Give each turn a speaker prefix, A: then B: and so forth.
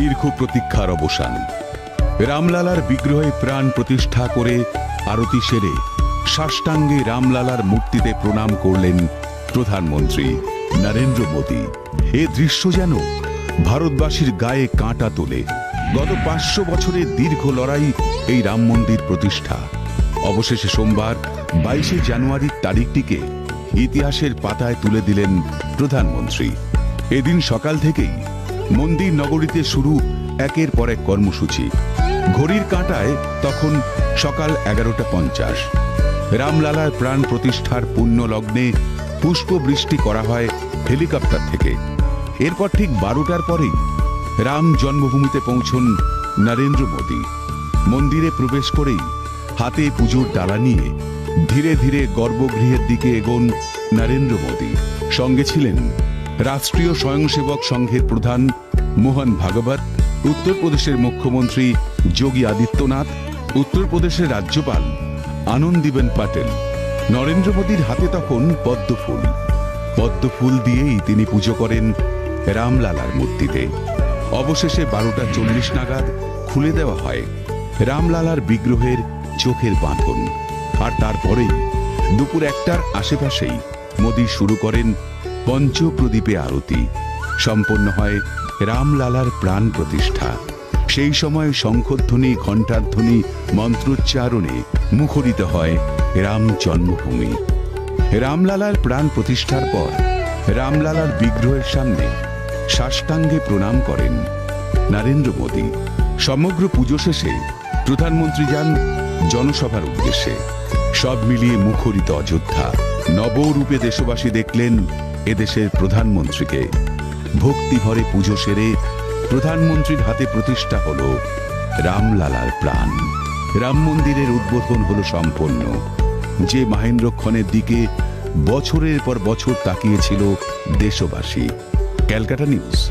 A: দীর্ঘ প্রতীক্ষার অবসান। রামলালার বিগ্রহে প্রাণ প্রতিষ্ঠা করে আরতি সেরে সাষ্টাঙ্গে রামলালার মূর্তিতে প্রণাম করলেন প্রধানমন্ত্রী নরেন্দ্র মোদী। এ দৃশ্য যেন ভারতবাসীর গায়ে কাঁটা তোলে। গত পাঁচশো বছরের দীর্ঘ লড়াই এই রাম মন্দির প্রতিষ্ঠা। অবশেষে সোমবার বাইশে জানুয়ারির তারিখটিকে ইতিহাসের পাতায় তুলে দিলেন প্রধানমন্ত্রী। এদিন সকাল থেকেই মন্দির নগরীতে শুরু একের পর এক কর্মসূচি। ঘড়ির কাঁটায় তখন সকাল এগারোটা পঞ্চাশ। রামলালার প্রাণ প্রতিষ্ঠার পুণ্য লগ্নে পুষ্প বৃষ্টি করা হয় হেলিকপ্টার থেকে। এরপর ঠিক বারোটার পরেই রাম জন্মভূমিতে পৌঁছন নরেন্দ্র মোদী। মন্দিরে প্রবেশ করেই হাতে পুজোর ডালা নিয়ে ধীরে ধীরে গর্ভগৃহের দিকে এগোন নরেন্দ্র মোদী। সঙ্গে ছিলেন রাষ্ট্রীয় স্বয়ংসেবক সংঘের প্রধান মোহন ভাগবত, উত্তরপ্রদেশের মুখ্যমন্ত্রী যোগী আদিত্যনাথ, উত্তরপ্রদেশের রাজ্যপাল আনন্দীবেন প্যাটেল নরেন্দ্র মোদীর হাতে তখন পদ্মফুল। পদ্মফুল দিয়েই তিনি পুজো করেন রামলালার মূর্তিতে। অবশেষে বারোটা চল্লিশ নাগাদ খুলে দেওয়া হয় রামলালার বিগ্রহের চোখের বাঁধন। আর তারপরেই দুপুর একটার আশেপাশেই মোদী শুরু করেন পঞ্চপ্রদীপে আরতি। সম্পন্ন হয় রামলালার প্রাণ প্রতিষ্ঠা। সেই সময় শঙ্খধ্বনি, ঘণ্টাধ্বনি, মন্ত্রোচ্চারণে মুখরিত হয় রাম জন্মভূমি। রামলালার প্রাণ প্রতিষ্ঠার পর রামলালার বিগ্রহের সামনে সাষ্টাঙ্গে প্রণাম করেন নরেন্দ্র মোদী। সমগ্র পুজো শেষে প্রধানমন্ত্রী যান জনসভার উদ্দেশ্যে। সব মিলিয়ে মুখরিত অযোধ্যা। নবরূপে দেশবাসী দেখলেন এদেশের প্রধানমন্ত্রীকে। ভক্তি ভরে পুজো সেরে প্রধানমন্ত্রীর হাতে প্রতিষ্ঠা হল রামলালার প্রাণ। রাম মন্দিরের উদ্বোধন হলো সম্পন্ন। যে মাহেন্দ্রক্ষণের দিকে বছরের পর বছর তাকিয়েছিল দেশবাসী। Calcutta news.